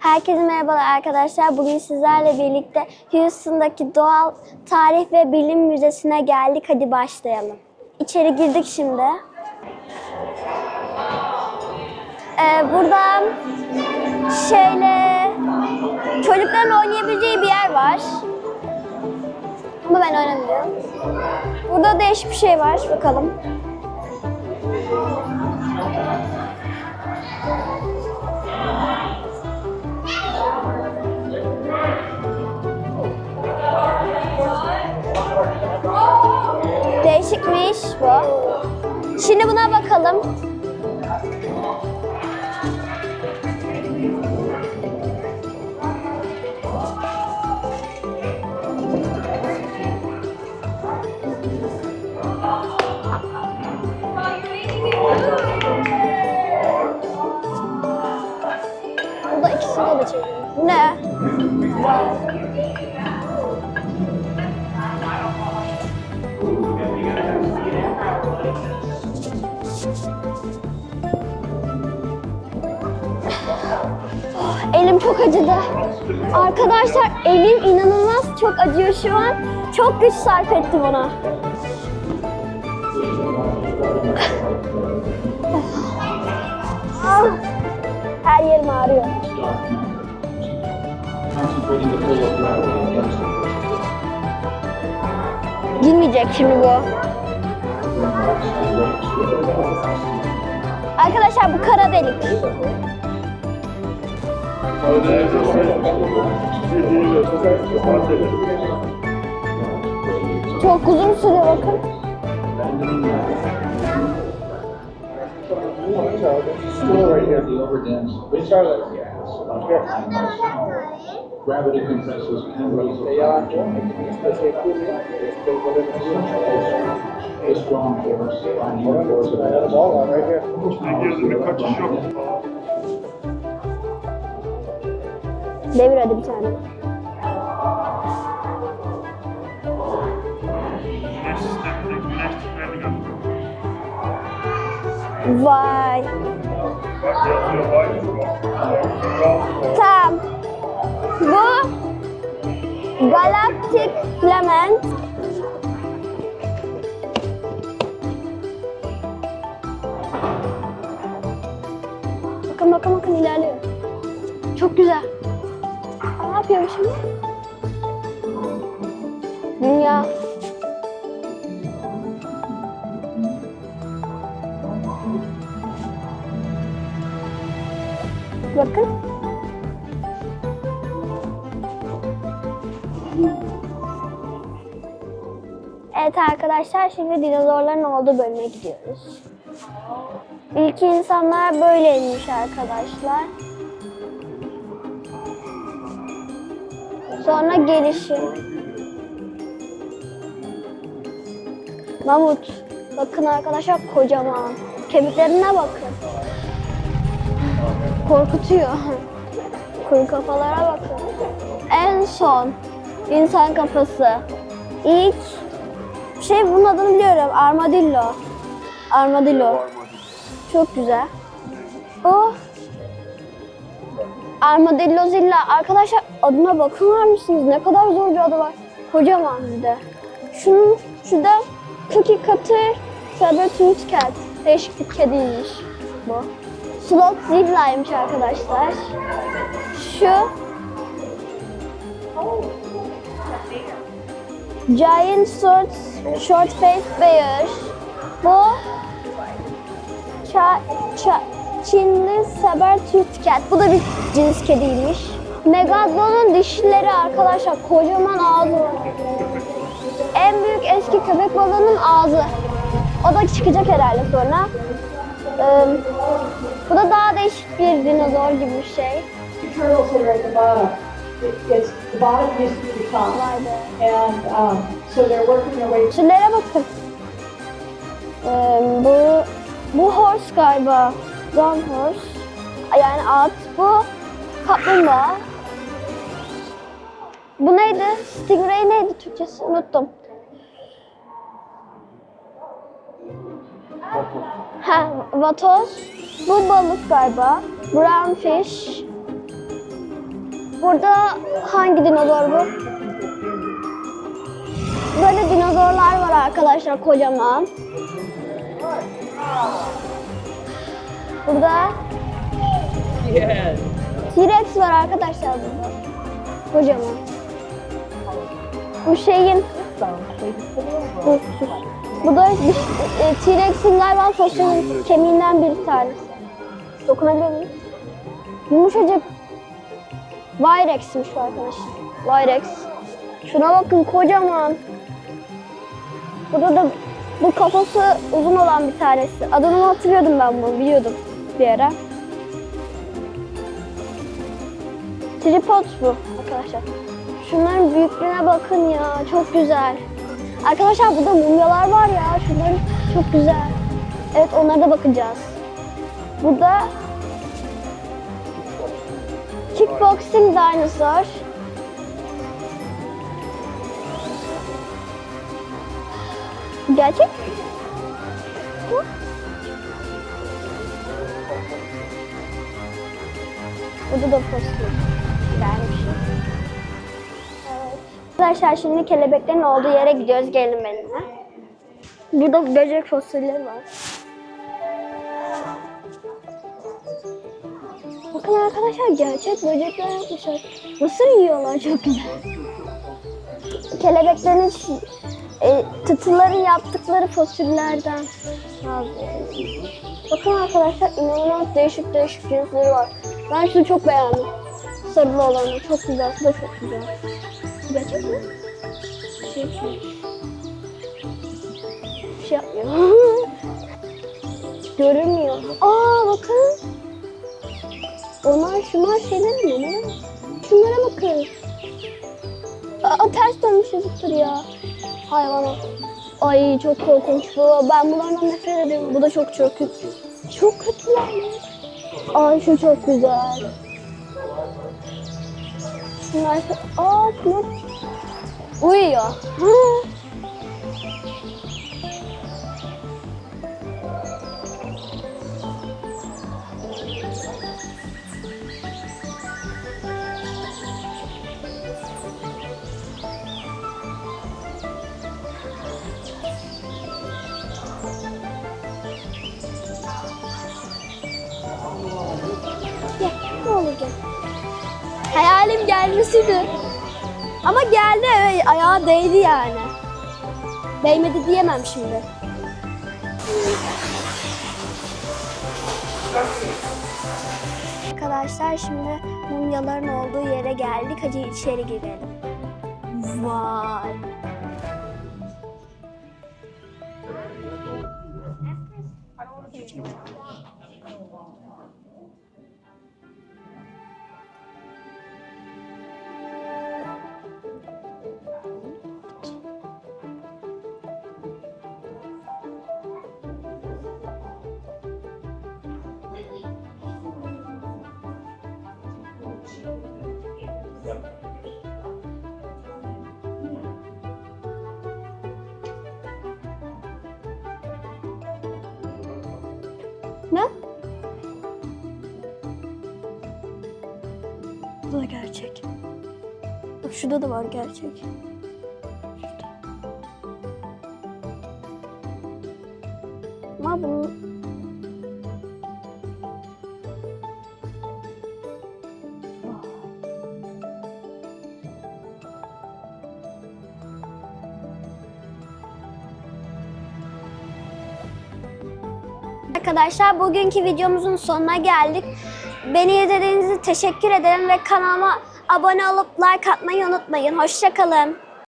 Herkese merhabalar arkadaşlar. Bugün sizlerle birlikte Houston'daki Doğal Tarih ve Bilim Müzesi'ne geldik. Hadi başlayalım. İçeri girdik şimdi. Ee, burada şöyle çocukların oynayabileceği bir yer var. Ama ben oynamıyorum. Burada değişik bir şey var. Bakalım. Değişikmiş bu. Şimdi buna bakalım. Burada ikisini de. Bu ne? Elim çok acıdı. Arkadaşlar elim inanılmaz çok acıyor şu an. Çok güç sarf ettim ona. Ah, Her yerim ağrıyor. Girmeyecek şimdi bu. Arkadaşlar bu kara delik. Çok uzun süre bakın. Right here, the gas. gravity compressors and veya o teşekkürle The strong force, finding force of that. Right here. Girdim birkaç iş Galactic Filament. Bakın bakın bakın ilerliyor. Çok güzel. Ne yapıyorum şimdi? Dünya. Bakın. Evet arkadaşlar şimdi dinozorların olduğu bölüme gidiyoruz. İlk insanlar böyleymiş arkadaşlar. Sonra gelişim. Mamut. Bakın arkadaşlar kocaman. Kemiklerine bakın. Korkutuyor. Kuru kafalara bakın. En son insan kafası. İlk şey bunun adını biliyorum. Armadillo. Armadillo. Çok güzel. Bu Armadillozilla. Arkadaşlar adına bakar mısınız? Ne kadar zor bir adı var. Kocaman bir de. Şunun şurada Cookie Cutter Sabertooth Cat. Değişik bir kediymiş bu. Sloth Zilla'ymış arkadaşlar. Şu Giant Short, short Face Bear. Bu ça, ça, Çinli Sabertooth Cat. Bu da bir cins kediymiş. Megalodon'un dişleri arkadaşlar kocaman ağzı var. En büyük eski köpek balığının ağzı. O da çıkacak herhalde sonra. Ee, bu da daha değişik bir dinozor gibi bir şey. It's, the bottom used to be the top. Vay be. And um, so they're working their way Şunlara bakın. Ee, bu bu horse galiba. Brown horse. Yani at. Bu kaplumbağa. Bu neydi? Stingray neydi Türkçesi? Unuttum. Ha, vatoz. Bu balık galiba. Brown fish. Burada hangi dinozor bu? Böyle dinozorlar var arkadaşlar kocaman. Burada T-Rex var arkadaşlar burada. Kocaman. Bu şeyin bu, bu da bir- e, T-Rex'in galiba fosil kemiğinden bir tanesi. Dokunabilir miyim? Yumuşacık. Virex'miş bu arkadaşlar. Virex. Şuna bakın kocaman. Burada da bu kafası uzun olan bir tanesi. Adını hatırlıyordum ben bunu, biliyordum bir ara. Tripod bu arkadaşlar. Şunların büyüklüğüne bakın ya, çok güzel. Arkadaşlar burada mumyalar var ya, şunların çok güzel. Evet onlara da bakacağız. Burada Kickboxing Dinosaur. Gerçek? Hı? Burada da fosil vermiş. Evet. Arkadaşlar şimdi kelebeklerin olduğu yere gidiyoruz. Gelin benimle. Burada böcek fosilleri var. Bakın arkadaşlar gerçek böcekler yapmışlar. Mısır yiyorlar çok güzel. Kelebeklerin e, tıtıların yaptıkları fosillerden. bazıları. Bakın arkadaşlar inanılmaz değişik değişik cinsleri var. Ben şunu çok beğendim. Sarılı olanı çok güzel. Bu da çok güzel. Gerçek mi? Şey yapmıyor. Bir şey yapmıyor. Görünmüyor. Aa bakın. Onlar şunlar şeyler mi? Ne? Şunlara bakın. Aa ters dönmüş yazıktır ya. Hayvana. Ay çok korkunç bu. Ben bunlardan nefret ediyorum. Bu da çok çok kötü. Çok kötüler. Ay şu çok güzel. Şunlar Aa şunlar uyuyor. Gel. Hayalim gelmesiydi. Ama geldi, evet, ayağa değdi yani. Değmedi diyemem şimdi. Arkadaşlar şimdi mumyaların olduğu yere geldik. Hadi içeri girelim. Vay. Ne? Bu da gerçek. Bak şurada da var gerçek. Arkadaşlar bugünkü videomuzun sonuna geldik. Beni izlediğiniz için teşekkür ederim ve kanalıma abone olup like atmayı unutmayın. Hoşçakalın.